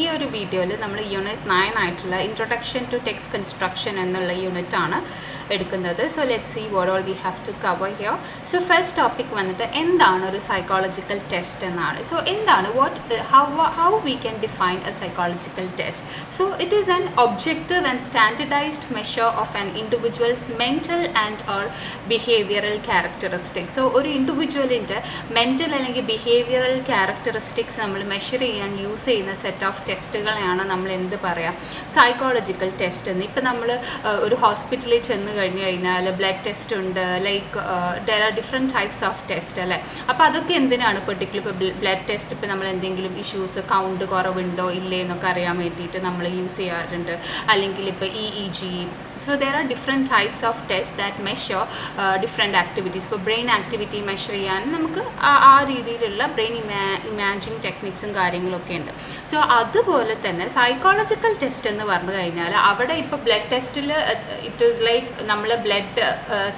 ഈ ഒരു വീഡിയോയിൽ നമ്മൾ യൂണിറ്റ് നയൻ ആയിട്ടുള്ള ഇൻട്രൊഡക്ഷൻ ടു ടെക്സ്റ്റ് കൺസ്ട്രക്ഷൻ എന്നുള്ള യൂണിറ്റ് ആണ് എടുക്കുന്നത്. So let see what all we have to cover here so first topic വന്നിട്ട് എന്താണ് ഒരു സൈക്കോളജിക്കൽ ടെസ്റ്റ് എന്നാണ്. സോ എന്താണ്? What how how we can define a psychological test so it is an objective and standardised measure of an individual's mental and or behavioural characteristics so ഒരു ഇൻഡിവിജ്വലിന്റെ mental അല്ലെങ്കിൽ behavioural characteristics നമ്മൾ measure ചെയ്യാൻ use ചെയ്യുന്ന set of ടെസ്റ്റുകളെയാണ് നമ്മൾ എന്ത് പറയാം? സൈക്കോളജിക്കൽ ടെസ്റ്റ് എന്ന്. ഇപ്പം നമ്മൾ ഒരു ഹോസ്പിറ്റലിൽ ചെന്ന് കഴിഞ്ഞ് കഴിഞ്ഞാൽ ബ്ലഡ് ടെസ്റ്റ് ഉണ്ട് like there are different types of test അല്ലേ? അപ്പോൾ അതൊക്കെ എന്തിനാണ് പെർട്ടിക്കുലർ ഇപ്പോൾ ബ്ലഡ് ടെസ്റ്റ് ഇപ്പോൾ നമ്മൾ എന്തെങ്കിലും ഇഷ്യൂസ് കൗണ്ട് കുറവുണ്ടോ ഇല്ലേ എന്നൊക്കെ അറിയാൻ വേണ്ടിയിട്ട് നമ്മൾ യൂസ് ചെയ്യാറുണ്ട്. അല്ലെങ്കിൽ ഇപ്പോൾ E E G so there are different types of test that measure different activities ഇപ്പോൾ ബ്രെയിൻ ആക്ടിവിറ്റി മെഷർ ചെയ്യാൻ നമുക്ക് ആ- രീതിയിലുള്ള ബ്രെയിൻ ഇമാ ഇമാജിൻ ടെക്നിക്സും കാര്യങ്ങളൊക്കെ ഉണ്ട്. സോ അതുപോലെ തന്നെ സൈക്കോളജിക്കൽ ടെസ്റ്റ് എന്ന് പറഞ്ഞു കഴിഞ്ഞാൽ അവിടെ ഇപ്പോൾ ബ്ലഡ് ടെസ്റ്റിൽ ഇറ്റ് ഈസ് ലൈക്ക് നമ്മൾ ബ്ലഡ്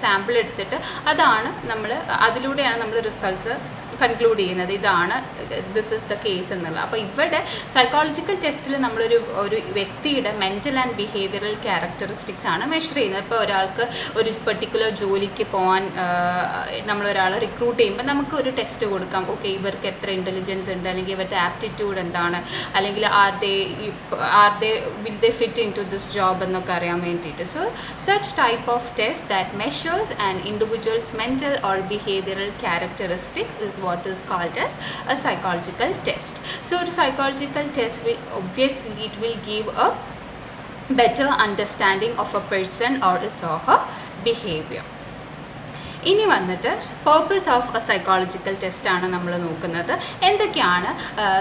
സാമ്പിൾ എടുത്തിട്ട് അതാണ് നമ്മൾ അതിലൂടെയാണ് നമ്മൾ റിസൾട്ട്സ് കൺക്ലൂഡ് ചെയ്യുന്നത് ഇതാണ് ദിസ് ഇസ് ദ കേസ് എന്നുള്ളത് അപ്പോൾ ഇവിടെ സൈക്കോളജിക്കൽ ടെസ്റ്റിൽ നമ്മളൊരു ഒരു വ്യക്തിയുടെ മെന്റൽ ആൻഡ് ബിഹേവിയറൽ ക്യാരക്ടറിസ്റ്റിക്സ് ആണ് മെഷർ ചെയ്യുന്നത്. ഇപ്പോൾ ഒരാൾക്ക് ഒരു പെർട്ടിക്കുലർ ജോലിക്ക് പോകാൻ നമ്മൾ ഒരാളെ റിക്രൂട്ട് ചെയ്യുമ്പോൾ നമുക്ക് ഒരു ടെസ്റ്റ് കൊടുക്കാം. ഓക്കെ ഇവർക്ക് എത്ര ഇന്റലിജൻസ് ഉണ്ട്? അല്ലെങ്കിൽ ഇവരുടെ ആപ്റ്റിറ്റ്യൂഡ് എന്താണ്? അല്ലെങ്കിൽ are they are they will they fit in to this job എന്നൊക്കെ അറിയാൻ വേണ്ടിയിട്ട്. So such type of test that measures and individual's mental or behavioural characteristics is what is called as a psychological test. So the psychological test will obviously it will give a better understanding of a person or its or her behavior. ഇനി വന്നിട്ട് purpose of a psychological test ആണ് നമ്മൾ നോക്കുന്നത്. എന്തൊക്കെയാണ്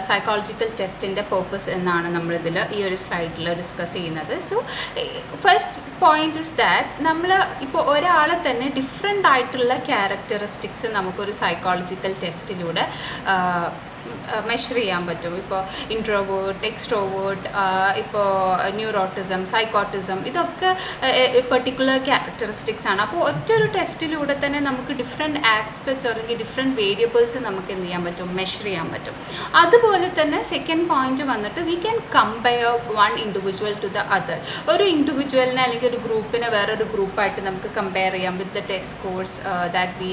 psychological ടെസ്റ്റിന്റെ purpose എന്നാണ് നമ്മളിതിൽ ഈ ഒരു സ്ലൈഡിൽ ഡിസ്കസ് ചെയ്യുന്നത്. So first point is that നമ്മൾ ഇപ്പോൾ ഒരാളെ തന്നെ ഡിഫറെന്റ് ആയിട്ടുള്ള ക്യാരക്ടറിസ്റ്റിക്സ് നമുക്കൊരു സൈക്കോളജിക്കൽ ടെസ്റ്റിലൂടെ മെഷർ ചെയ്യാൻ പറ്റും. ഇപ്പോൾ ഇൻട്രോവേർട്ട് എക്സ്ട്രോവേർട്ട് ഇപ്പോൾ ന്യൂറോട്ടിസം സൈക്കോട്ടിസം ഇതൊക്കെ പെർട്ടിക്കുലർ ക്യാരക്ടറിസ്റ്റിക്സ് ആണ്. അപ്പോൾ ഒറ്റൊരു ടെസ്റ്റിലൂടെ തന്നെ നമുക്ക് ഡിഫറെന്റ് ആസ്പെക്ട്സ് അല്ലെങ്കിൽ ഡിഫറെന്റ് വേരിയബിൾസ് നമുക്ക് എന്ത് ചെയ്യാൻ പറ്റും? മെഷർ ചെയ്യാൻ പറ്റും. അതുപോലെ തന്നെ സെക്കൻഡ് പോയിന്റ് വന്നിട്ട് we can compare one individual to the other ഒരു ഇൻഡിവിജ്വലിനെ അല്ലെങ്കിൽ ഒരു ഗ്രൂപ്പിനെ വേറൊരു ഗ്രൂപ്പായിട്ട് നമുക്ക് കമ്പയർ ചെയ്യാം with the test scores that we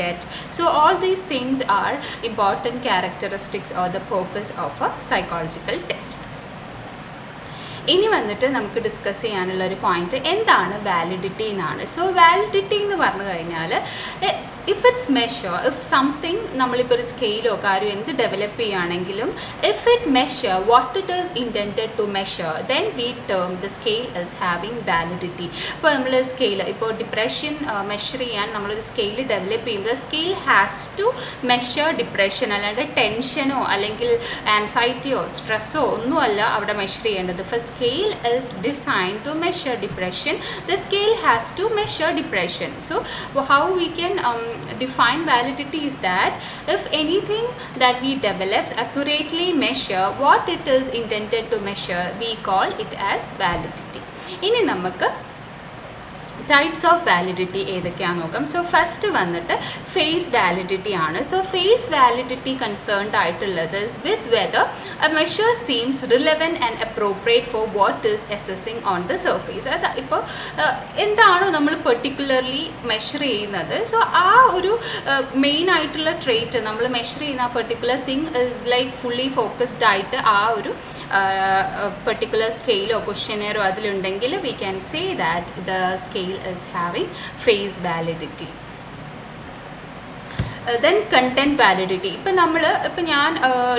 get so all these things are important important characteristics or the purpose of a psychological test. ഇനി വന്നിട്ട് നമുക്ക് ഡിസ്കസ് ചെയ്യാനുള്ള ഒരു പോയിന്റ് എന്താണ് വാലിഡിറ്റി എന്നാണ് സോ വാലിഡിറ്റി എന്ന് പറഞ്ഞു കഴിഞ്ഞാൽ if it's measure if something നമ്മളിപ്പോൾ ഒരു സ്കെയിലോ കാര്യം എന്ത് ഡെവലപ്പ് ചെയ്യുകയാണെങ്കിലും if it measure what it is intended to measure then we term the scale is having validity ഇപ്പോൾ നമ്മൾ സ്കെയിൽ ഇപ്പോൾ ഡിപ്രഷൻ മെഷർ ചെയ്യാൻ നമ്മളൊരു സ്കെയിൽ ഡെവലപ്പ് ചെയ്യുമ്പോൾ scale has to measure depression അല്ലാണ്ട് ടെൻഷനോ അല്ലെങ്കിൽ ആൻസൈറ്റിയോ സ്ട്രെസ്സോ ഒന്നുമല്ല അവിടെ മെഷർ ചെയ്യേണ്ടത്. First scale is design to measure depression the scale has to measure depression so how we can um, define validity is that if anything that we develop accurately measure what it is intended to measure we call it as validity ഇനി നമുക്ക് types of validity ഏതൊക്കെയാണെന്ന് നോക്കാം. So first വന്നിട്ട് face validity ആണ്. So face validity concerned ആയിട്ടുള്ളത് with whether a measure seems relevant and appropriate for what is assessing on the surface അത് ഇപ്പോൾ എന്താണോ നമ്മൾ പെർട്ടിക്കുലർലി മെഷർ ചെയ്യുന്നത്. സോ ആ ഒരു മെയിൻ ആയിട്ടുള്ള ട്രേറ്റ് നമ്മൾ മെഷർ ചെയ്യുന്ന ആ particular thing is like fully focused ആയിട്ട് ആ ഒരു പെർട്ടിക്കുലർ സ്കെയിലോ ക്വസ്റ്റ്യനെയറോ അതിലുണ്ടെങ്കിൽ we can say that the scale is having face validity. Then content validity ഇപ്പം നമ്മൾ ഇപ്പം ഞാൻ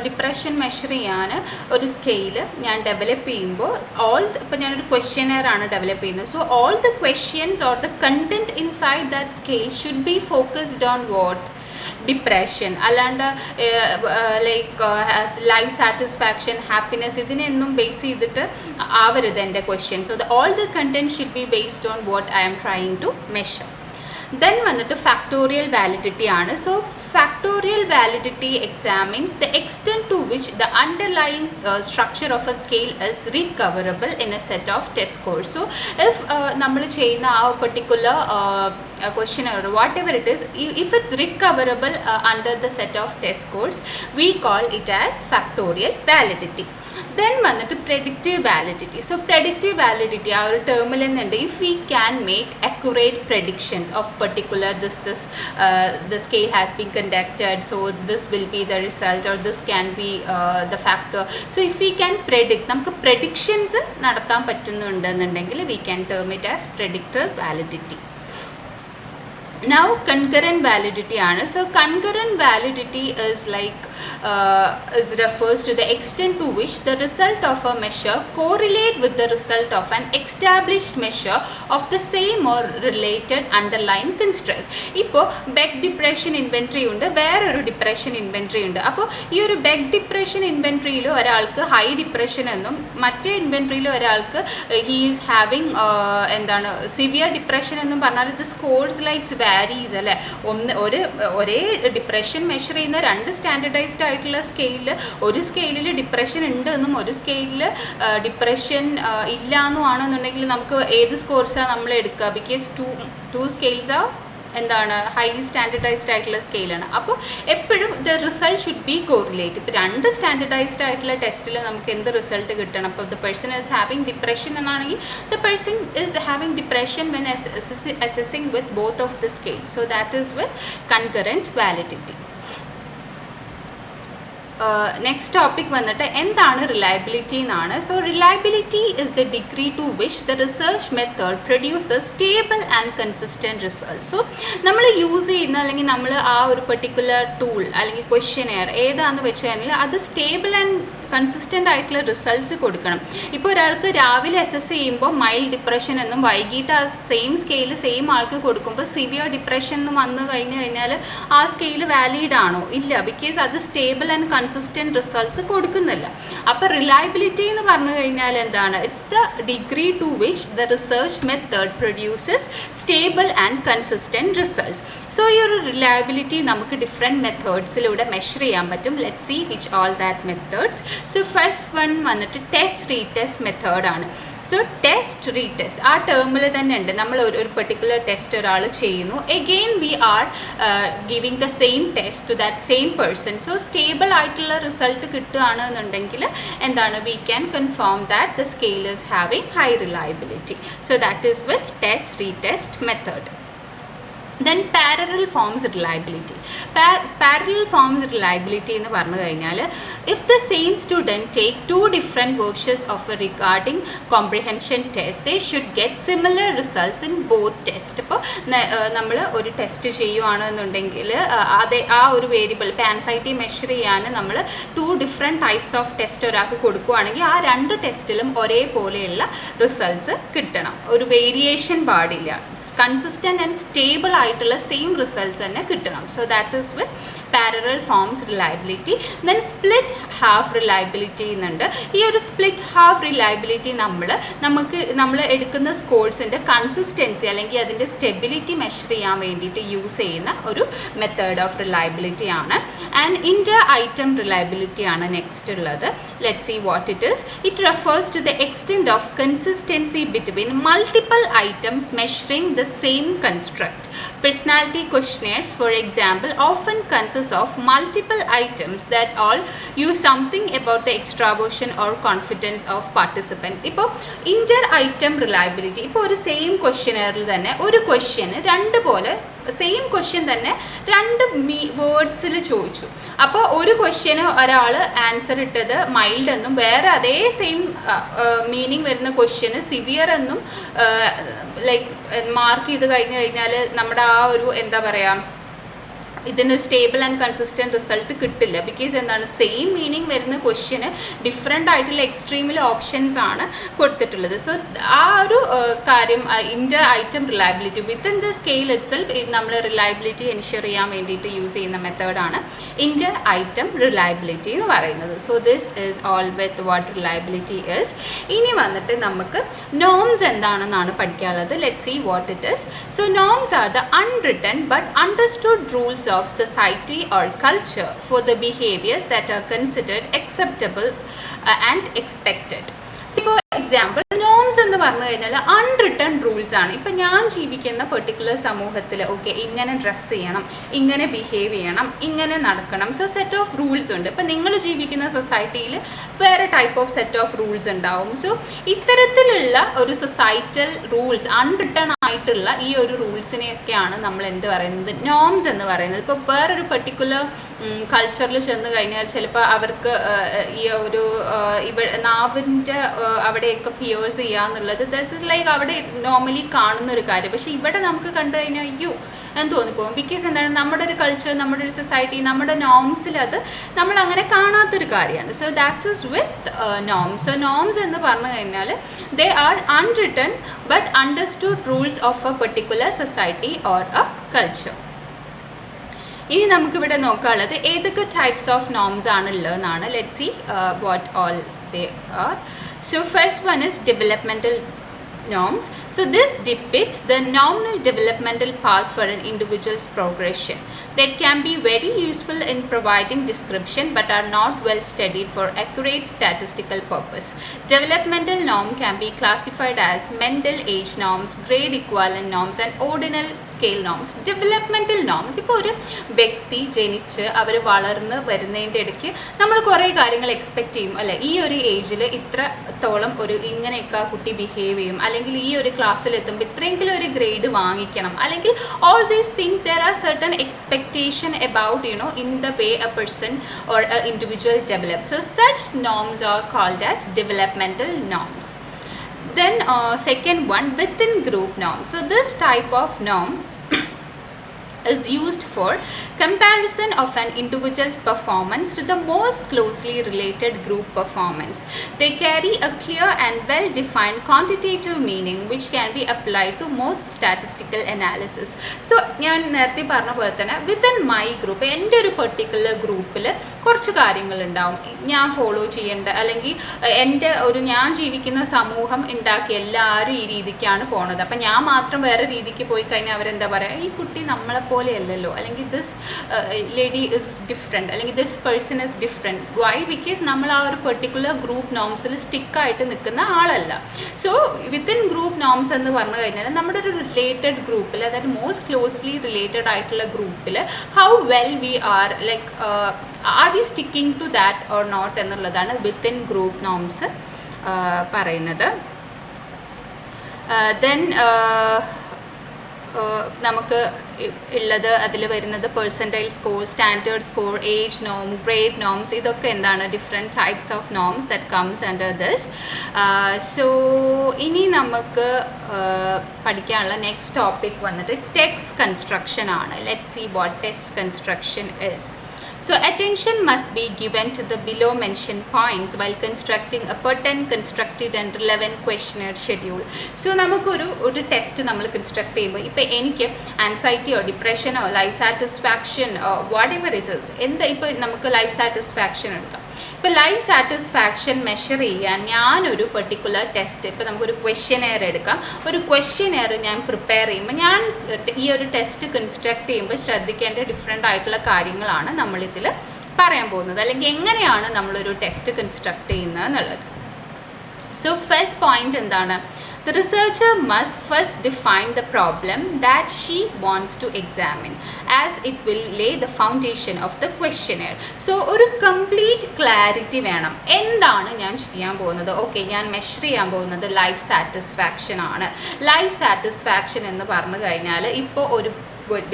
ഡിപ്രഷൻ മെഷർ ചെയ്യാൻ ഒരു സ്കെയിൽ ഞാൻ ഡെവലപ്പ് ചെയ്യുമ്പോൾ ഓൾ ഇപ്പം ഞാനൊരു ക്വസ്റ്റ്യനെയർ ഡെവലപ്പ് ചെയ്യുന്നത്. So all the questions or the content inside that scale should be focused on what depression അല്ലാണ്ട് ലൈക്ക് ലൈഫ് സാറ്റിസ്ഫാക്ഷൻ ഹാപ്പിനെസ് ഇതിനെയൊന്നും ബേസ് ചെയ്തിട്ട് ആവരുത് എന്റെ question so the all the content should be based on what I am trying to measure then വന്നിട്ട് factorial validity ആണ്. So factorial validity examines the extent to which the underlying structure of a scale is recoverable in a set of test scores so if നമ്മൾ ചെയ്യുന്ന ആ particular question or whatever it is, if it's recoverable uh, under the set of test scores, we call it as factorial validity. Then വന്നിട്ട് predictive validity so predictive validity ആ ഒരു ടേമിൽ തന്നെയുണ്ട് if we can make accurate predictions of particular this this the scale has been conducted so this will be the result or this can be the factor so if we can predict നമുക്ക് predictions നടത്താൻ പറ്റുന്നുണ്ടെന്നുണ്ടെങ്കിൽ we can term it as predictive validity now concurrent validity so concurrent validity is like is refers to the extent to which the result of a measure correlate with the result of an established measure of the same or related underlying constraint. ഇപ്പോൾ Beck depression inventory ഉണ്ട് വേറൊരു depression inventory ഉണ്ട്. അപ്പോൾ ഈ ഒരു beg depression ഇൻവെൻട്രിയിൽ ഒരാൾക്ക് high depression എന്നും മറ്റേ ഇൻവെൻട്രിയിൽ ഒരാൾക്ക് ഹീ ഈസ് ഹാവിങ് എന്താണ് സിവിയർ ഡിപ്രഷൻ എന്നും പറഞ്ഞാൽ ഇത് സ്കോർസ് ലൈക്സ് വാരീസ് അല്ലേ? ഒന്ന് ഒരു ഒരേ ഡിപ്രഷൻ മെഷർ ചെയ്യുന്ന രണ്ട് സ്റ്റാൻഡർഡൈസ്ഡ് ആയിട്ടുള്ള സ്കെയിലിൽ ഒരു സ്കെയിലിൽ ഡിപ്രഷൻ ഉണ്ട് എന്നും ഒരു സ്കെയിലിൽ ഡിപ്രഷൻ ഇല്ല എന്നും ആണെന്നുണ്ടെങ്കിൽ നമുക്ക് ഏത് സ്കോർസാണ് നമ്മൾ എടുക്കുക? ബിക്കോസ് ടു ടു സ്കെയിൽസ് ആ എന്താണ്? ഹൈലി സ്റ്റാൻഡർഡൈസ്ഡ് ആയിട്ടുള്ള സ്കെയിലാണ് അപ്പോൾ എപ്പോഴും the result should be correlate ഇപ്പോൾ രണ്ട് സ്റ്റാൻഡർഡൈസ്ഡ് ആയിട്ടുള്ള ടെസ്റ്റിൽ നമുക്ക് എന്ത് റിസൾട്ട് കിട്ടണം? അപ്പോൾ the person is having depression എന്നാണെങ്കിൽ the person is having depression when assessing with both of the scale so that is with concurrent validity next topic വന്നിട്ട് എന്താണ് റിലയബിലിറ്റി എന്നാണ്. So reliability is the degree to which the research method produces stable and consistent result so നമ്മൾ use ചെയ്യുന്ന അല്ലെങ്കിൽ നമ്മൾ ആ ഒരു particular tool അല്ലെങ്കിൽ ക്വസ്റ്റ്യനെയർ ഏതാണെന്ന് വെച്ച് കഴിഞ്ഞാൽ അത് സ്റ്റേബിൾ ആൻഡ് കൺസിസ്റ്റന്റ് ആയിട്ടുള്ള റിസൾട്ട്സ് കൊടുക്കണം. ഇപ്പോൾ ഒരാൾക്ക് രാവിലെ അസസ് ചെയ്യുമ്പോൾ മൈൽഡ് ഡിപ്രഷൻ എന്നും വൈകിട്ട് ആ സെയിം സ്കെയിൽ സെയിം ആൾക്ക് കൊടുക്കുമ്പോൾ സിവിയർ ഡിപ്രഷൻ എന്ന് വന്നു കഴിഞ്ഞ് കഴിഞ്ഞാൽ ആ സ്കെയിൽ വാലിഡ് ആണോ? ഇല്ല ബിക്കോസ് അത് സ്റ്റേബിൾ ആൻഡ് കൺസിസ്റ്റന്റ് റിസൾട്ട്സ് കൊടുക്കുന്നില്ല. അപ്പോൾ റിലയബിലിറ്റി എന്ന് പറഞ്ഞു കഴിഞ്ഞാൽ എന്താണ്? It's the degree to which the research method produces stable and consistent results so ഈ ഒരു റിലയബിലിറ്റി നമുക്ക് ഡിഫറെന്റ് മെത്തേഡ്സിലൂടെ മെഷർ ചെയ്യാൻ പറ്റും. Let see which all that methods so first one വന്നിട്ട് ടെസ്റ്റ് റീടെസ്റ്റ് മെത്തേഡാണ് സോ ടെസ്റ്റ് റീടെസ്റ്റ് ആ ടേമിൽ തന്നെ ഉണ്ട്. നമ്മൾ ഒരു ഒരു പെർട്ടിക്കുലർ ടെസ്റ്റ് ഒരാൾ ചെയ്യുന്നു. Again we are giving the same test to that same person so stable ആയിട്ടുള്ള റിസൾട്ട് കിട്ടുകയാണ് എന്നുണ്ടെങ്കിൽ എന്താണ് we can confirm that the scale is having high reliability so that is with test retest method then parallel forms reliability parallel forms reliability എന്ന് പറഞ്ഞു കഴിഞ്ഞാൽ if the same student take two different versions of a regarding comprehension test, they should get similar results in both test അപ്പോൾ നമ്മൾ ഒരു test ചെയ്യുവാണെന്നുണ്ടെങ്കിൽ അതേ ആ ഒരു variable പാൻസൈറ്റി measure ചെയ്യാൻ നമ്മൾ two different types of test ഒരാൾക്ക് കൊടുക്കുകയാണെങ്കിൽ ആ രണ്ട് ടെസ്റ്റിലും ഒരേപോലെയുള്ള റിസൾട്ട്സ് കിട്ടണം. ഒരു വേരിയേഷൻ പാടില്ല. കൺസിസ്റ്റന്റ് ആൻഡ് സ്റ്റേബിൾ ആയിട്ടുള്ള സെയിം റിസൾട്ട്സ് തന്നെ കിട്ടണം. So that is with parallel forms reliability then split half reliability എന്നുണ്ട് ഈ ഒരു സ്പ്ലിറ്റ് ഹാഫ് റിലയബിലിറ്റി നമ്മൾ നമുക്ക് നമ്മൾ എടുക്കുന്ന സ്കോഴ്സിന്റെ കൺസിസ്റ്റൻസി അല്ലെങ്കിൽ അതിന്റെ സ്റ്റെബിലിറ്റി മെഷർ ചെയ്യാൻ വേണ്ടിയിട്ട് യൂസ് ചെയ്യുന്ന ഒരു മെത്തേഡ് ഓഫ് റിലയബിലിറ്റി ആണ്. ആൻഡ് ഇന്റർ ഐറ്റം റിലയബിലിറ്റി ആണ് നെക്സ്റ്റ് ഉള്ളത്. Let see what it is it refers to the extent of consistency between multiple items items the same construct personality Personality for example often often consist of multiple items that all use something about the extraversion or confidence of participants. ഇപ്പോൾ inter item reliability ഇപ്പോൾ ഒരു same ക്വസ്റ്റ്യനെയറിൽ തന്നെ ഒരു question രണ്ട് പോലെ same question തന്നെ രണ്ട് me വേർഡ്സിൽ ചോദിച്ചു അപ്പോൾ ഒരു ക്വസ്റ്റ്യന് ഒരാൾ ആൻസർ ഇട്ടത് മൈൽഡ് എന്നും വേറെ അതേ സെയിം മീനിങ് വരുന്ന ക്വസ്റ്റ്യന് സിവിയർ എന്നും ലൈക്ക് മാർക്ക് ചെയ്ത് കഴിഞ്ഞ് കഴിഞ്ഞാൽ നമ്മുടെ ആ ഒരു എന്താ പറയുക ഇതിന് സ്റ്റേബിൾ ആൻഡ് കൺസിസ്റ്റന്റ് റിസൾട്ട് കിട്ടില്ല. ബിക്കോസ് എന്താണ്? സെയിം മീനിങ് വരുന്ന ക്വസ്റ്റ്യന് ഡിഫറെന്റ് ആയിട്ടുള്ള എക്സ്ട്രീമിൽ ഓപ്ഷൻസ് ആണ് കൊടുത്തിട്ടുള്ളത്. സോ ആ ഒരു കാര്യം inter item reliability within the scale itself നമ്മൾ റിലയബിലിറ്റി എൻഷുർ ചെയ്യാൻ വേണ്ടിയിട്ട് യൂസ് ചെയ്യുന്ന മെത്തേഡാണ് ഇന്റർ ഐറ്റം റിലയബിലിറ്റി എന്ന് പറയുന്നത്. So this is all with what reliability is ഇനി വന്നിട്ട് നമുക്ക് നോംസ് എന്താണെന്നാണ് പഠിക്കാനുള്ളത്. Let see what it is so norms are the unwritten but understood rules of society or culture for the behaviors that are considered acceptable uh, and expected. See, for example, പറഞ്ഞു കഴിഞ്ഞാൽ unwritten rules ആണ്. ഇപ്പം ഞാൻ ജീവിക്കുന്ന particular സമൂഹത്തിൽ okay ഇങ്ങനെ dress ചെയ്യണം ഇങ്ങനെ ബിഹേവ് ചെയ്യണം ഇങ്ങനെ നടക്കണം. സോ സെറ്റ് ഓഫ് റൂൾസ് ഉണ്ട്. ഇപ്പം നിങ്ങൾ ജീവിക്കുന്ന സൊസൈറ്റിയിൽ വേറെ type of set of rules ഉണ്ടാവും. സോ ഇത്തരത്തിലുള്ള ഒരു സൊസൈറ്റൽ റൂൾസ് അൺറിട്ടേൺ ആയിട്ടുള്ള ഈ ഒരു റൂൾസിനെയൊക്കെയാണ് നമ്മൾ എന്ത് പറയുന്നത്? നോംസ് എന്ന് പറയുന്നത്. ഇപ്പോൾ വേറൊരു പെർട്ടിക്കുലർ കൾച്ചറിൽ ചെന്ന് കഴിഞ്ഞാൽ ചിലപ്പോൾ അവർക്ക് ഈ ഒരു ഇവ നാവിന്റെ അവിടെയൊക്കെ പിയേഴ്സ് ചെയ്യുക എന്നുള്ളത് ദസ് ഇസ് ലൈക്ക് അവിടെ നോർമലി കാണുന്ന ഒരു കാര്യം. പക്ഷേ ഇവിടെ നമുക്ക് കണ്ടു കഴിഞ്ഞാൽ അയ്യോ എന്ന് തോന്നിപ്പോകും. ബിക്കോസ് എന്താണ്? നമ്മുടെ ഒരു കൾച്ചർ നമ്മുടെ ഒരു സൊസൈറ്റി നമ്മുടെ നോംസിൽ അത് നമ്മൾ അങ്ങനെ കാണാത്തൊരു കാര്യമാണ്. So that is with norms so norms എന്ന് പറഞ്ഞു കഴിഞ്ഞാൽ they are unwritten but understood rules of a particular society or a culture ഇനി നമുക്കിവിടെ നോക്കാനുള്ളത് ഏതൊക്കെ ടൈപ്സ് ഓഫ് നോംസ് ആണ് ഉള്ളതെന്നാണ് let see what all they are so first one is developmental norms. So this depicts the normal developmental path for an individual's progression. That can be very useful in providing description but are not well studied for accurate statistical purpose. Developmental norm can be classified as mental age norms, grade equivalent norms and ordinal scale norms. Developmental norms ഇപ്പോൾ ഒരു വ്യക്തി ജനിച്ച് അവർ വളർന്ന് വരുന്നതിന്റെ ഇടയ്ക്ക് നമ്മൾ കുറേ കാര്യങ്ങൾ എക്സ്പെക്റ്റ് ചെയ്യും അല്ലെ ഈ ഒരു ഏജിൽ ഇത്രത്തോളം ഒരു ഇങ്ങനെയൊക്കെ കുട്ടി ബിഹേവ് ചെയ്യും അല്ലെങ്കിൽ ഈ ഒരു ക്ലാസ്സിൽ എത്തുമ്പോൾ ഇത്രയെങ്കിലും ഒരു ഗ്രേഡ് വാങ്ങിക്കണം അല്ലെങ്കിൽ all these things there are certain expectation about you know in the way a person or a individual develops so such norms are called as developmental norms then uh, second one within group norm so this type of norm is used for comparison of an individual's performance to the most closely related group performance. They carry a clear and well defined quantitative meaning which can be applied to most statistical analysis. So, ഞാൻ നേരത്തെ പറഞ്ഞ പോലെ തന്നെ within my group എന്റെ ഒരു particular ഗ്രൂപ്പിൽ കുറച്ച് കാര്യങ്ങളുണ്ടാവും ഞാൻ ഫോളോ ചെയ്യേണ്ട അല്ലെങ്കിൽ എന്റെ ഒരു ഞാൻ ജീവിക്കുന്ന സമൂഹം ഉണ്ടാക്കി എല്ലാവരും ഈ രീതിക്കാണ് പോണത് അപ്പം ഞാൻ മാത്രം വേറെ രീതിക്ക് പോയി കഴിഞ്ഞാൽ അവരെന്താ പറയുക ഈ കുട്ടി നമ്മളെ പോലെ അല്ലല്ലോ അല്ലെങ്കിൽ ദിസ് ലേഡി ഇസ് ഡിഫറെന്റ് അല്ലെങ്കിൽ this person is different why because നമ്മൾ ആ ഒരു പെർട്ടിക്കുലർ ഗ്രൂപ്പ് നോംസിൽ സ്റ്റിക്കായിട്ട് നിൽക്കുന്ന ആളല്ല. സോ വിത്തിൻ ഗ്രൂപ്പ് നോംസ് എന്ന് പറഞ്ഞു കഴിഞ്ഞാൽ നമ്മുടെ ഒരു റിലേറ്റഡ് ഗ്രൂപ്പിൽ അതായത് മോസ്റ്റ് ക്ലോസ്ലി റിലേറ്റഡ് ആയിട്ടുള്ള ഗ്രൂപ്പിൽ how well we are like are we sticking to that or not എന്നുള്ളതാണ് വിത്തിൻ ഗ്രൂപ്പ് നോംസ് പറയുന്നത്. ദെൻ നമുക്ക് ഉള്ളത് അതിൽ വരുന്നത് percentile score standard score age നോം ഗ്രേഡ് നോംസ് ഇതൊക്കെ എന്താണ് different types of norms that comes under this so ഇനി നമുക്ക് പഠിക്കാനുള്ള നെക്സ്റ്റ് ടോപ്പിക് വന്നിട്ട് ടെക്സ്റ്റ് കൺസ്ട്രക്ഷൻ ആണ്. Let see what text construction is So attention must be given to the below mentioned points while constructing a pertinent, constructed and relevant questionnaire schedule. So നമുക്കൊരു ഒരു test നമ്മൾ construct ചെയ്യുമ്പോൾ ഇപ്പോൾ എനിക്ക് ആൻസൈറ്റിയോ ഡിപ്രഷനോ ലൈഫ് സാറ്റിസ്ഫാക്ഷനോ വാട്ട് എവർ ഇറ്റ് ഇസ് എന്ത് ഇപ്പോൾ നമുക്ക് ലൈഫ് സാറ്റിസ്ഫാക്ഷൻ എടുക്കാം ഇപ്പോൾ ലൈഫ് സാറ്റിസ്ഫാക്ഷൻ മെഷർ ചെയ്യാൻ ഞാനൊരു പെർട്ടിക്കുലർ ടെസ്റ്റ് ഇപ്പോൾ നമുക്കൊരു ക്വസ്റ്റ്യനെയർ എടുക്കാം. ഒരു ക്വസ്റ്റ്യനെയർ ഞാൻ പ്രിപ്പയർ ചെയ്യുമ്പോൾ ഞാൻ ഈ ഒരു ടെസ്റ്റ് കൺസ്ട്രക്ട് ചെയ്യുമ്പോൾ ശ്രദ്ധിക്കേണ്ട ഡിഫറെന്റ് ആയിട്ടുള്ള കാര്യങ്ങളാണ് നമ്മളിതിൽ പറയാൻ പോകുന്നത്. അല്ലെങ്കിൽ എങ്ങനെയാണ് നമ്മളൊരു ടെസ്റ്റ് കൺസ്ട്രക്ട് ചെയ്യുന്നത് എന്നുള്ളത് സോ ഫസ്റ്റ് പോയിന്റ് എന്താണ്? The researcher must first define the problem that she wants to examine as it will lay the foundation of the questionnaire. So ഒരു കംപ്ലീറ്റ് ക്ലാരിറ്റി വേണം. എന്താണ് ഞാൻ ചെയ്യാൻ പോകുന്നത്? ഓക്കെ ഞാൻ മെഷർ ചെയ്യാൻ പോകുന്നത് ലൈഫ് സാറ്റിസ്ഫാക്ഷൻ ആണ്. ലൈഫ് സാറ്റിസ്ഫാക്ഷൻ എന്ന് പറഞ്ഞു കഴിഞ്ഞാൽ ഇപ്പോൾ ഒരു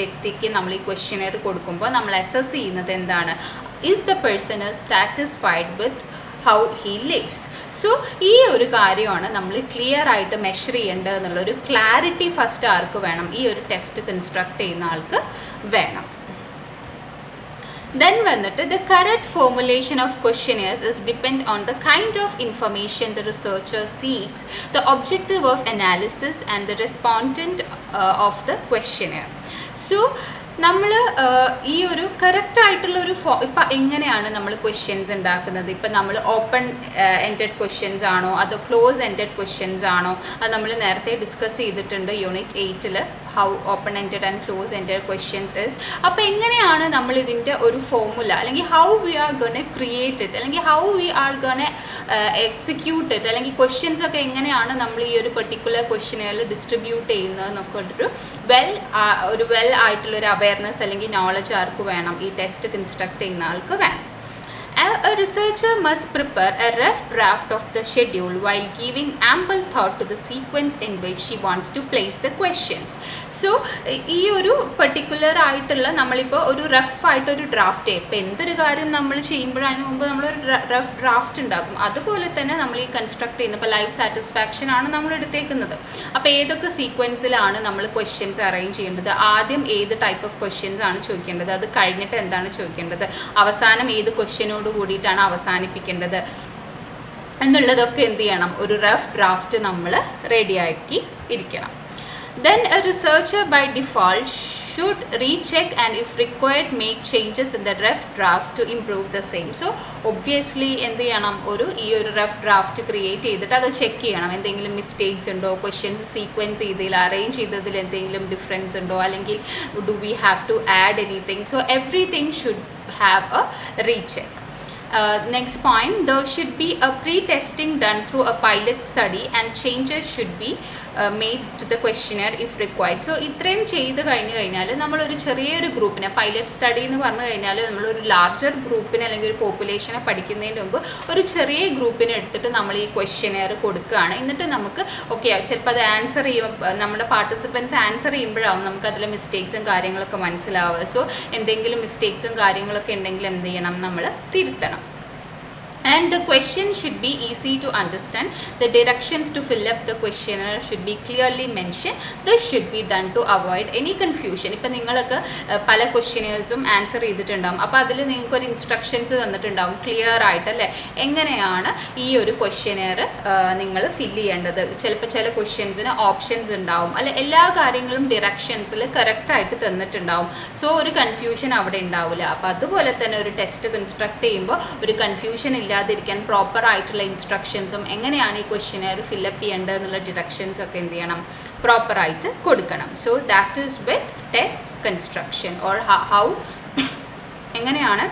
വ്യക്തിക്ക് നമ്മൾ ഈ ക്വസ്റ്റ്യനെയർ കൊടുക്കുമ്പോൾ നമ്മൾ അസസ് ചെയ്യുന്നത് എന്താണ്? Is the person satisfied with how he lives so ഈ ഒരു കാര്യമാണ് നമ്മൾ ക്ലിയർ ആയിട്ട് മെഷർ ചെയ്യേണ്ടത് എന്നുള്ള ഒരു ക്ലാരിറ്റി ഫസ്റ്റ് ആർക്ക് വേണം ഈ ഒരു ടെസ്റ്റ് കൺസ്ട്രക്ട് ചെയ്യുന്ന ആൾക്ക് വേണം Then വന്നിട്ട് the correct formulation of questionnaires is depend on the kind of information the researcher seeks, the objective of analysis and the respondent uh, of the questionnaire. നമ്മൾ ഈ ഒരു കറക്റ്റ് ആയിട്ടുള്ള ഒരു ഫോ ഇപ്പം എങ്ങനെയാണ് നമ്മൾ ക്വസ്റ്റ്യൻസ് ഉണ്ടാക്കുന്നത് ഇപ്പം നമ്മൾ ഓപ്പൺ എൻഡഡ് ക്വസ്റ്റ്യൻസ് ആണോ? അതോ ക്ലോസ് എൻഡഡ് ക്വസ്റ്റ്യൻസ് ആണോ? അത് നമ്മൾ നേരത്തെ ഡിസ്കസ് ചെയ്തിട്ടുണ്ട് unit എയ്റ്റിൽ how open ended and close ended questions is അപ്പോൾ എങ്ങനെയാണ് നമ്മൾ ഇതിന്റെ ഒരു ഫോർമുല അല്ലെങ്കിൽ how we are gonna create it അല്ലെങ്കിൽ how we are gonna execute it അല്ലെങ്കിൽ ക്വസ്റ്റ്യൻസ് ഒക്കെ എങ്ങനെയാണ് നമ്മൾ ഈ ഒരു പെർട്ടിക്കുലർ ക്വസ്റ്റ്യനുകൾ ഡിസ്ട്രിബ്യൂട്ട് ചെയ്യുന്നത് എന്നൊക്കെ ഒരു വെൽ ഒരു വെൽ ആയിട്ടുള്ള ഒരു അവയർനെസ് അല്ലെങ്കിൽ നോളജ് ആർക്ക് വേണം? ഈ ടെസ്റ്റ് കൺസ്ട്രക്ട് ചെയ്യുന്ന ആൾക്ക് വേണം. A, researcher must prepare a rough draft of the schedule while giving ample thought to the sequence in which she wants to place the questions. So ഈ ഒരു പെർട്ടിക്കുലർ ആയിട്ടുള്ള നമ്മളിപ്പോൾ ഒരു റഫ് ആയിട്ടൊരു ഡ്രാഫ്റ്റ് ഇപ്പോൾ എന്തൊരു കാര്യം നമ്മൾ ചെയ്യുമ്പോഴും അതിന് മുമ്പ് നമ്മളൊരു റഫ് ഡ്രാഫ്റ്റ് ഉണ്ടാക്കും. അതുപോലെ തന്നെ നമ്മൾ ഈ കൺസ്ട്രക്ട് ചെയ്യുന്ന ഇപ്പോൾ ലൈഫ് സാറ്റിസ്ഫാക്ഷൻ ആണ് നമ്മൾ എടുത്തേക്കുന്നത്. അപ്പോൾ ഏതൊക്കെ സീക്വൻസിലാണ് നമ്മൾ ക്വസ്റ്റ്യൻസ് അറേഞ്ച് ചെയ്യേണ്ടത്? ആദ്യം ഏത് ടൈപ്പ് ഓഫ് ക്വസ്റ്റ്യൻസ് ആണ് ചോദിക്കേണ്ടത്? അത് കഴിഞ്ഞിട്ട് എന്താണ് ചോദിക്കേണ്ടത്? അവസാനം ഏത് ക്വസ്റ്റ്യനോട് കൂടിയിട്ടാണ് അവസാനിപ്പിക്കേണ്ടത്. എന്നുള്ളതൊക്കെ എന്ത് ചെയ്യണം? ഒരു റഫ് ഡ്രാഫ്റ്റ് നമ്മൾ റെഡിയാക്കി ഇരിക്കണം. Then a researcher by default should recheck and if required make changes in the rough draft to improve the same. So obviously എന്ത് ചെയ്യണം? ഒരു ഈ ഒരു റഫ് ഡ്രാഫ്റ്റ് ക്രിയേറ്റ് ചെയ്തിട്ട് അത് ചെക്ക് ചെയ്യണം. എന്തെങ്കിലും മിസ്റ്റേക്സ് ഉണ്ടോ? ക്വസ്റ്റ്യൻസ് സീക്വൻസ് ചെയ്തതിൽ അറേഞ്ച് ചെയ്തതിൽ എന്തെങ്കിലും ഡിഫറൻസ് ഉണ്ടോ? അല്ലെങ്കിൽ do we have to add anything so everything should have a recheck Uh, next point, there should be a pre-testing done through a pilot study and changes should be uh, to the the if required so ഇത്രയും ചെയ്ത് കഴിഞ്ഞ് കഴിഞ്ഞാൽ നമ്മളൊരു ചെറിയൊരു ഗ്രൂപ്പിനെ pilot study എന്ന് പറഞ്ഞു കഴിഞ്ഞാൽ നമ്മളൊരു ലാർജർ ഗ്രൂപ്പിനെ അല്ലെങ്കിൽ ഒരു പോപ്പുലേഷനെ പഠിക്കുന്നതിന് മുമ്പ് ഒരു ചെറിയ ഗ്രൂപ്പിനെ എടുത്തിട്ട് നമ്മൾ ഈ ക്വസ്റ്റ്യനെയർ കൊടുക്കുകയാണ്. എന്നിട്ട് നമുക്ക് ഓക്കെ ചിലപ്പോൾ അത് ആൻസർ ചെയ്യുമ്പോൾ നമ്മുടെ പാർട്ടിസിപ്പൻസ് ആൻസർ ചെയ്യുമ്പോഴാവും നമുക്ക് അതിലെ മിസ്റ്റേക്സും കാര്യങ്ങളൊക്കെ മനസ്സിലാവുക. സോ എന്തെങ്കിലും മിസ്റ്റേക്സും കാര്യങ്ങളൊക്കെ ഉണ്ടെങ്കിൽ എന്ത് ചെയ്യണം? നമ്മൾ തിരുത്തണം. And the question should be easy to understand. The directions to fill up the questionnaire should be clearly mentioned. This should be done to avoid any confusion. ഇപ്പം നിങ്ങളൊക്കെ പല ക്വസ്റ്റ്യനേഴ്സും ആൻസർ ചെയ്തിട്ടുണ്ടാവും. അപ്പോൾ അതിൽ നിങ്ങൾക്ക് ഒരു ഇൻസ്ട്രക്ഷൻസ് തന്നിട്ടുണ്ടാവും. ക്ലിയർ ആയിട്ട് അല്ലേ എങ്ങനെയാണ് ഈ ഒരു ക്വസ്റ്റ്യനെയർ നിങ്ങൾ ഫില്ല് ചെയ്യേണ്ടത്? ചിലപ്പോൾ ചില ക്വസ്റ്റ്യൻസിന് ഓപ്ഷൻസ് ഉണ്ടാവും. അല്ലെ എല്ലാ കാര്യങ്ങളും ഡിറക്ഷൻസിൽ കറക്റ്റായിട്ട് തന്നിട്ടുണ്ടാവും. സോ ഒരു കൺഫ്യൂഷൻ അവിടെ ഉണ്ടാവില്ല അപ്പോൾ അതുപോലെ തന്നെ ഒരു ടെസ്റ്റ് കൺസ്ട്രക്ട് ചെയ്യുമ്പോൾ ഒരു കൺഫ്യൂഷൻ ഇല്ലാതിരിക്കാൻ പ്രോപ്പർ ആയിട്ടുള്ള ഇൻസ്ട്രക്ഷൻസും എങ്ങനെയാണ് ഈ ക്വസ്റ്റ്യനെയർ ഫില്ലപ്പ് ചെയ്യേണ്ടത് എന്നുള്ള ഡിറക്ഷൻസ് ഒക്കെ എന്ത് ചെയ്യണം? പ്രോപ്പർ ആയിട്ട് കൊടുക്കണം. So that is with test construction or how എങ്ങനെയാണ്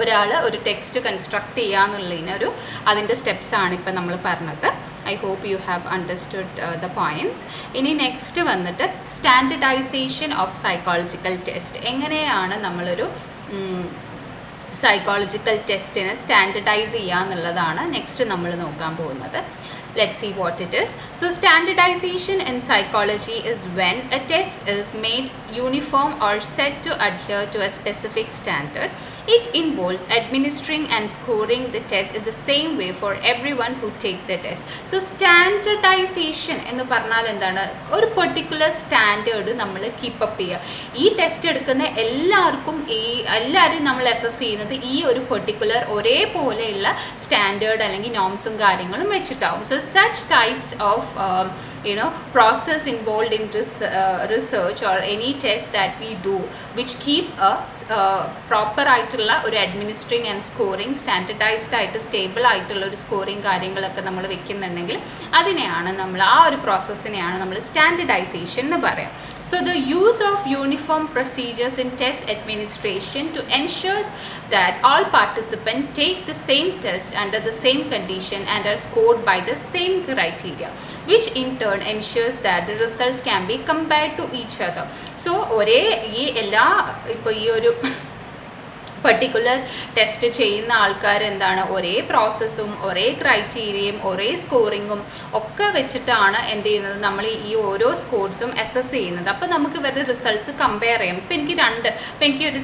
ഒരാൾ ഒരു ടെക്സ്റ്റ് കൺസ്ട്രക്ട് ചെയ്യുക എന്നുള്ളതിനൊരു അതിന്റെ സ്റ്റെപ്സ് ആണ് ഇപ്പം നമ്മൾ പറഞ്ഞത്. I hope you have understood the points ഇനി നെക്സ്റ്റ് വന്നിട്ട് സ്റ്റാൻഡർഡൈസേഷൻ ഓഫ് സൈക്കോളജിക്കൽ ടെസ്റ്റ് എങ്ങനെയാണ് നമ്മളൊരു സൈക്കോളജിക്കൽ ടെസ്റ്റിനെ സ്റ്റാൻഡർഡൈസ് ചെയ്യുക എന്നുള്ളതാണ് നെക്സ്റ്റ് നമ്മൾ നോക്കാൻ പോകുന്നത്. Let's see what it is so standardization in psychology is when a test is made uniform or set to adhere to a specific standard it involves administering and scoring the test in the same way for everyone who take the test so standardization എന്ന് പറഞ്ഞാൽ എന്താണ് ഒരു particular standard നമ്മൾ keep up ചെയ്യുക ഈ test എടുക്കുന്ന എല്ലാവർക്കും ഈ എല്ലാവരും നമ്മൾ അസസ് ചെയ്യുന്നത് ഈ ഒരു പെർട്ടിക്കുലർ ഒരേപോലെയുള്ള സ്റ്റാൻഡേർഡ് അല്ലെങ്കിൽ നോംസും കാര്യങ്ങളും വെച്ചിട്ടാവും so such types of um, you know process involved in res- uh, research or any test that we do which keep a uh, proper ആയിട്ടുള്ള ഒരു അഡ്മിനിസ്ട്രിങ് ആൻഡ് സ്കോറിങ് സ്റ്റാൻഡർഡൈസ്ഡ് ആയിട്ട് stable ആയിട്ടുള്ള ഒരു scoring കാര്യങ്ങളൊക്കെ നമ്മൾ വെക്കുന്നുണ്ടെങ്കിൽ അതിനെയാണ് നമ്മൾ ആ ഒരു പ്രോസസ്സിനെയാണ് നമ്മൾ സ്റ്റാൻഡർഡൈസേഷൻ എന്ന് പറയാം. So the use of uniform procedures in test administration to ensure that all participants take the same test under the same condition and are scored by the same criteria, which in turn ensures that the results can be compared to each other. So ഒരേ ഈ എല്ലാ ഇപ്പോൾ ഈ ഒരു particular test ചെയ്യുന്ന ആൾക്കാർ എന്താണ് ഒരേ പ്രോസസ്സും ഒരേ ക്രൈറ്റീരിയയും ഒരേ സ്കോറിങ്ങും ഒക്കെ വെച്ചിട്ടാണ് എന്ത് ചെയ്യുന്നത്? നമ്മൾ ഈ ഓരോ സ്കോർസും അസസ് ചെയ്യുന്നത്. അപ്പോൾ നമുക്ക് ഇവരുടെ റിസൾട്ട്സ് കമ്പയർ ചെയ്യാം. ഇപ്പം എനിക്ക് രണ്ട് ഇപ്പം എനിക്ക് ഒരു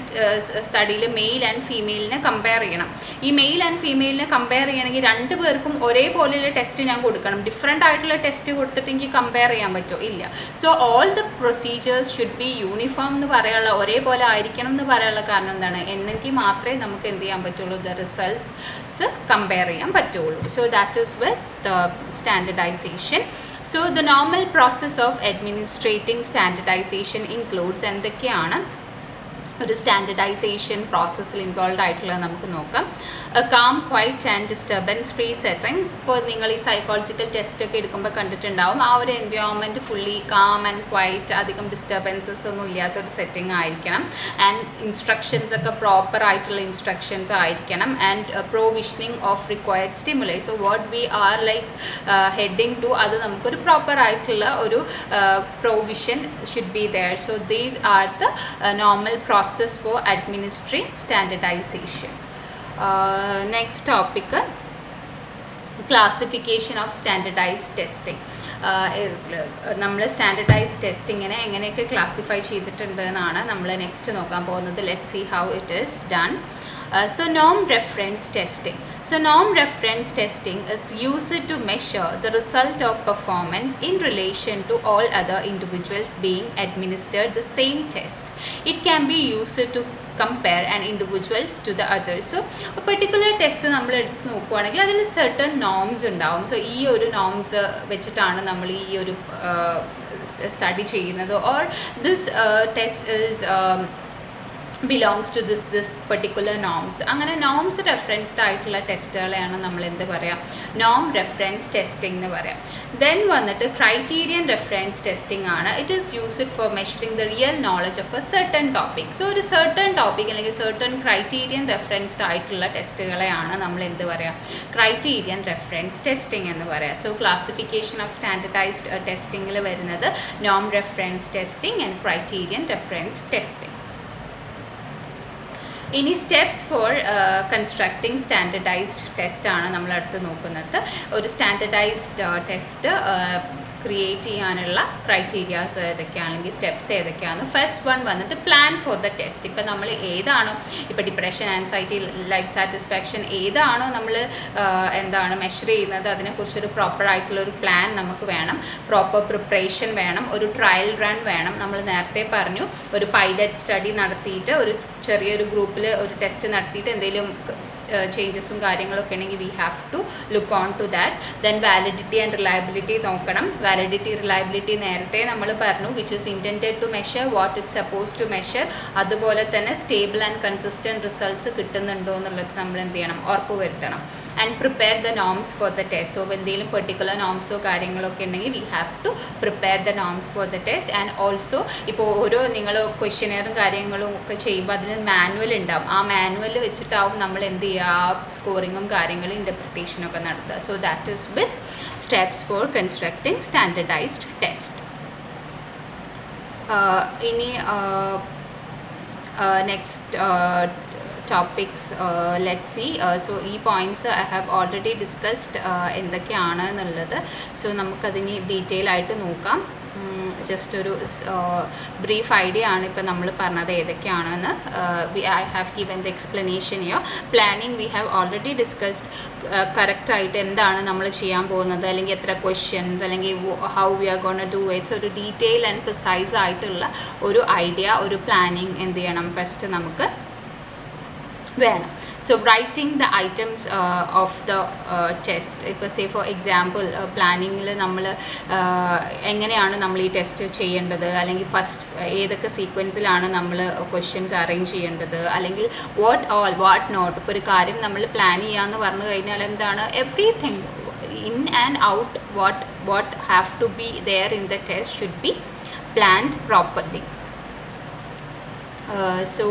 സ്റ്റഡിയിൽ മെയിൽ ആൻഡ് ഫീമെയിലിനെ കമ്പയർ ചെയ്യണം. ഈ മെയിൽ ആൻഡ് ഫീമെയിലിനെ കമ്പയർ ചെയ്യണമെങ്കിൽ രണ്ട് പേർക്കും ഒരേപോലെയുള്ള ടെസ്റ്റ് ഞാൻ കൊടുക്കണം. ഡിഫറെന്റ് ആയിട്ടുള്ള ടെസ്റ്റ് കൊടുത്തിട്ട് എനിക്ക് കമ്പയർ ചെയ്യാൻ പറ്റുമോ? ഇല്ല. So all the procedures should be uniform എന്ന് പറയാനുള്ള ഒരേപോലെ ആയിരിക്കണം എന്ന് പറയാനുള്ള കാരണം എന്താണ്? എന്നെങ്കിൽ മാത്രമേ നമുക്ക് എന്ത് ചെയ്യാൻ പറ്റുള്ളൂ? ദ റിസൾട്ട്സ് കമ്പയർ ചെയ്യാൻ പറ്റുള്ളൂ. So that is with standardization so the normal process of administrating standardization includes എന്തൊക്കെയാണ്? ഒരു സ്റ്റാൻഡർഡൈസേഷൻ പ്രോസസ്സിൽ ഇൻവോൾവ് ആയിട്ടുള്ളത് നമുക്ക് നോക്കാം. Calm quiet and disturbance free setting ഇപ്പോൾ നിങ്ങൾ ഈ സൈക്കോളജിക്കൽ ടെസ്റ്റ് ഒക്കെ എടുക്കുമ്പോൾ കണ്ടിട്ടുണ്ടാവും. ആ ഒരു environment fully calm and quiet അധികം ഡിസ്റ്റർബൻസസ് ഒന്നും ഇല്ലാത്തൊരു സെറ്റിംഗ് ആയിരിക്കണം. ആൻഡ് ഇൻസ്ട്രക്ഷൻസ് ഒക്കെ പ്രോപ്പർ ആയിട്ടുള്ള ഇൻസ്ട്രക്ഷൻസ് ആയിരിക്കണം. And provisioning of required stimuli so what we are like heading to അത് നമുക്കൊരു പ്രോപ്പർ ആയിട്ടുള്ള ഒരു provision should be there so these are the normal process for administering standardization next topic classification of standardized testing നമ്മൾ standardized ടെസ്റ്റിങ്ങിനെ എങ്ങനെയൊക്കെ classify ചെയ്തിട്ടുണ്ട് എന്നാണ് നമ്മൾ നെക്സ്റ്റ് നോക്കാൻ പോകുന്നത്. Let see how it is done Uh, so norm reference testing. So norm reference testing is used to measure the result of performance in relation to all other individuals being administered the same test. It can be used to compare an individuals to the others. So a particular test നമ്മൾ എടുത്ത് നോക്കുവാണെങ്കിൽ അതിൽ certain norms ഉണ്ടാവും so ഈ ഒരു norms വെച്ചിട്ടാണ് നമ്മൾ ഈ ഒരു സ്റ്റഡി ചെയ്യുന്നത് or this test is belongs to this this particular norms അങ്ങനെ നോംസ് റെഫറൻസ്ഡ് ആയിട്ടുള്ള ടെസ്റ്റുകളെയാണ് നമ്മൾ എന്ത് പറയാം? നോം റെഫറൻസ് ടെസ്റ്റിംഗ് എന്ന് പറയാം. ദെൻ വന്നിട്ട് ക്രൈറ്റീരിയൻ റെഫറൻസ് ടെസ്റ്റിംഗ് ആണ്. It is used for measuring the real knowledge of a certain topic so ഒരു സർട്ടൺ ടോപ്പിക് അല്ലെങ്കിൽ സർട്ടൺ ക്രൈറ്റീരിയൻ റെഫറൻസ്ഡ് ആയിട്ടുള്ള ടെസ്റ്റുകളെയാണ് നമ്മൾ എന്ത് പറയാം? ക്രൈറ്റീരിയൻ റെഫറൻസ് ടെസ്റ്റിംഗ് എന്ന് പറയാം. സോ ക്ലാസിഫിക്കേഷൻ ഓഫ് സ്റ്റാൻഡർഡൈസ്ഡ് ടെസ്റ്റിങ്ങിൽ വരുന്നത് നോം reference testing and criterion reference testing ഇനി steps for constructing standardized test ആണ് നമ്മൾ അടുത്ത് നോക്കുന്നത്. ഒരു സ്റ്റാൻഡർഡൈസ്ഡ് ടെസ്റ്റ് ക്രിയേറ്റ് ചെയ്യാനുള്ള ക്രൈറ്റീരിയാസ് ഏതൊക്കെയാണെങ്കിൽ സ്റ്റെപ്സ് ഏതൊക്കെയാണ് ഫസ്റ്റ് വൺ വന്നിട്ട് പ്ലാൻ ഫോർ ദ ടെസ്റ്റ് ഇപ്പം നമ്മൾ ഏതാണോ ഇപ്പോൾ ഡിപ്രഷൻ ആൻസൈറ്റി ലൈഫ് സാറ്റിസ്ഫാക്ഷൻ ഏതാണോ നമ്മൾ എന്താണ് മെഷർ ചെയ്യുന്നത് അതിനെക്കുറിച്ചൊരു പ്രോപ്പർ ആയിട്ടുള്ള ഒരു പ്ലാൻ നമുക്ക് വേണം. പ്രോപ്പർ പ്രിപ്പറേഷൻ വേണം. ഒരു ട്രയൽ റൺ വേണം. നമ്മൾ നേരത്തെ പറഞ്ഞു ഒരു പൈലറ്റ് സ്റ്റഡി നടത്തിയിട്ട് ഒരു ചെറിയൊരു ഗ്രൂപ്പിൽ ഒരു ടെസ്റ്റ് നടത്തിയിട്ട് എന്തെങ്കിലും ചേഞ്ചസും കാര്യങ്ങളൊക്കെ ഉണ്ടെങ്കിൽ we have to look on to that then validity and reliability നോക്കണം. വാലിഡിറ്റി റിലയബിലിറ്റി നേരത്തെ നമ്മൾ പറഞ്ഞു which is intended to measure what it suppose to measure അതുപോലെ തന്നെ സ്റ്റേബിൾ ആൻഡ് കൺസിസ്റ്റന്റ് റിസൾട്ട്സ് കിട്ടുന്നുണ്ടോ എന്നുള്ളത് നമ്മൾ എന്ത് ചെയ്യണം? ഉറപ്പ് വരുത്തണം. And prepare the norms for the test so എന്തെങ്കിലും പെർട്ടിക്കുലർ നോംസോ കാര്യങ്ങളൊക്കെ ഉണ്ടെങ്കിൽ we have to prepare the norms for the test and also ഇപ്പോൾ ഓരോ നിങ്ങൾ ക്വസ്റ്റ്യനെയറും കാര്യങ്ങളും ഒക്കെ ചെയ്യുമ്പോൾ അതിന് മാനുവൽ ഉണ്ടാവും. ആ മാനുവൽ വെച്ചിട്ടാവും നമ്മൾ എന്ത് ചെയ്യുക? ആ സ്കോറിങ്ങും കാര്യങ്ങളും ഇന്റർപ്രിട്ടേഷനും ഒക്കെ നടത്തുക. So that is with steps for constructing standardized test ഇനി next topics let see so ഈ points I have already discussed എന്തൊക്കെയാണ് എന്നുള്ളത്. സോ നമുക്കതിന് ഡീറ്റെയിൽ ആയിട്ട് നോക്കാം. ജസ്റ്റ് ഒരു ബ്രീഫ് ഐഡിയ ആണ് ഇപ്പം നമ്മൾ പറഞ്ഞത് ഏതൊക്കെയാണെന്ന്. We I have given the explanation യോ planning we have already discussed കറക്റ്റായിട്ട് എന്താണ് നമ്മൾ ചെയ്യാൻ പോകുന്നത് അല്ലെങ്കിൽ എത്ര ക്വസ്റ്റ്യൻസ് അല്ലെങ്കിൽ how we are gonna do it's ഒരു ഡീറ്റെയിൽ ആൻഡ് പ്രിസൈസ് ആയിട്ടുള്ള ഒരു ഐഡിയ ഒരു പ്ലാനിങ് എന്ത് ചെയ്യണം ഫസ്റ്റ് നമുക്ക് വേണം so writing the items of the test ഇപ്പോൾ സേ ഫോർ എക്സാമ്പിൾ പ്ലാനിങ്ങിൽ നമ്മൾ എങ്ങനെയാണ് നമ്മൾ ഈ ടെസ്റ്റ് ചെയ്യേണ്ടത്? അല്ലെങ്കിൽ ഫസ്റ്റ് ഏതൊക്കെ സീക്വൻസിലാണ് നമ്മൾ ക്വസ്റ്റ്യൻസ് അറേഞ്ച് ചെയ്യേണ്ടത്? അല്ലെങ്കിൽ വാട്ട് ഓൾ വാട്ട് നോട്ട് ഇപ്പോൾ ഒരു കാര്യം നമ്മൾ പ്ലാൻ ചെയ്യാമെന്ന് പറഞ്ഞു കഴിഞ്ഞാൽ എന്താണ്? Everything in and out what what have to be there in the test should be planned properly so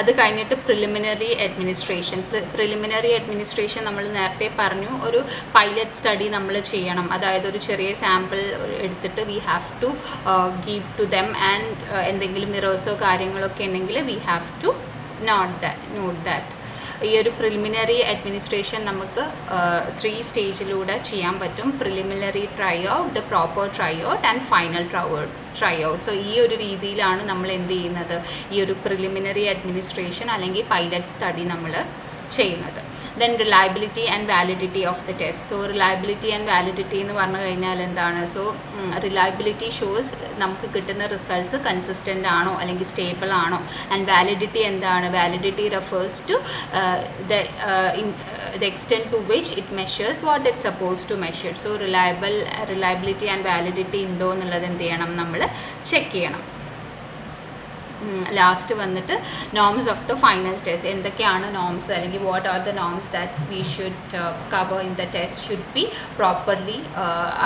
അത് കഴിഞ്ഞിട്ട് പ്രിലിമിനറി അഡ്മിനിസ്ട്രേഷൻ പ്രിലിമിനറി അഡ്മിനിസ്ട്രേഷൻ നമ്മൾ നേരത്തെ പറഞ്ഞു ഒരു പൈലറ്റ് സ്റ്റഡി നമ്മൾ ചെയ്യണം. അതായത് ഒരു ചെറിയ സാമ്പിൾ എടുത്തിട്ട് we have to give to them and എന്തെങ്കിലും മിറേഴ്സോ കാര്യങ്ങളൊക്കെ ഉണ്ടെങ്കിൽ we have to note that note that ഈ ഒരു പ്രിലിമിനറി അഡ്മിനിസ്ട്രേഷൻ നമുക്ക് ത്രീ സ്റ്റേജിലൂടെ ചെയ്യാൻ പറ്റും. Preliminary try out the proper try out and final try out try out so ഈ ഒരു രീതിയിലാണ് നമ്മൾ എന്ത് ചെയ്യുന്നത്? ഈ ഒരു പ്രിലിമിനറി അഡ്മിനിസ്ട്രേഷൻ അല്ലെങ്കിൽ പൈലറ്റ് സ്റ്റഡി നമ്മൾ ചെയ്യുന്നത്. Then reliability and validity of the test so reliability and validity എന്ന് പറഞ്ഞു കഴിഞ്ഞാൽ എന്താണ്? സോ റിലയബിലിറ്റി ഷോസ് നമുക്ക് കിട്ടുന്ന റിസൾട്ട്സ് കൺസിസ്റ്റന്റ് ആണോ അല്ലെങ്കിൽ സ്റ്റേബിൾ ആണോ? ആൻഡ് വാലിഡിറ്റി എന്താണ്? Validity refers to the the extent to which it measures what it suppose to measure so reliable reliability and validity ഉണ്ടോ എന്നുള്ളത് എന്ത് ചെയ്യണം? നമ്മൾ ചെക്ക് ചെയ്യണം. ലാസ്റ്റ് വന്നിട്ട് norms of the final test എന്തൊക്കെയാണ് നോംസ് അല്ലെങ്കിൽ what are the norms that we should cover in the test should be properly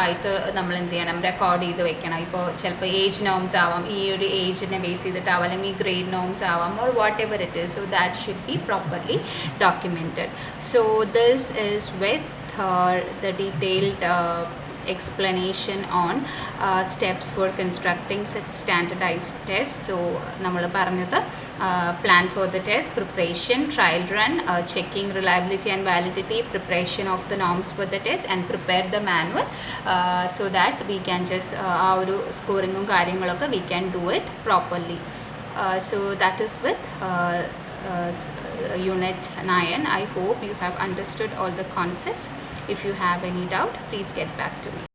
ആയിട്ട് നമ്മൾ എന്ത് ചെയ്യണം? റെക്കോർഡ് ചെയ്ത് വെക്കണം. ഇപ്പോൾ ചിലപ്പോൾ ഏജ് നോംസ് ആവാം. ഈ ഒരു ഏജിനെ ബേസ് ചെയ്തിട്ടാവാം. അല്ലെങ്കിൽ ഗ്രേഡ് നോംസ് ആവാം. Or whatever it is so that should be properly documented. So this is with uh, the detailed uh, explanation on uh, steps for constructing such standardized tests. So നമ്മൾ പറഞ്ഞത് plan for the test, preparation, trial run, uh, checking reliability and validity, preparation of the norms for the test and prepare the manual uh, so that we can just uh, ആ ഒരു സ്കോറിങ്ങും കാര്യങ്ങളൊക്കെ we can do it properly. Uh, so that is with uh, uh, s- uh, unit 9 i hope you have understood all the concepts if you have any doubt please get back to me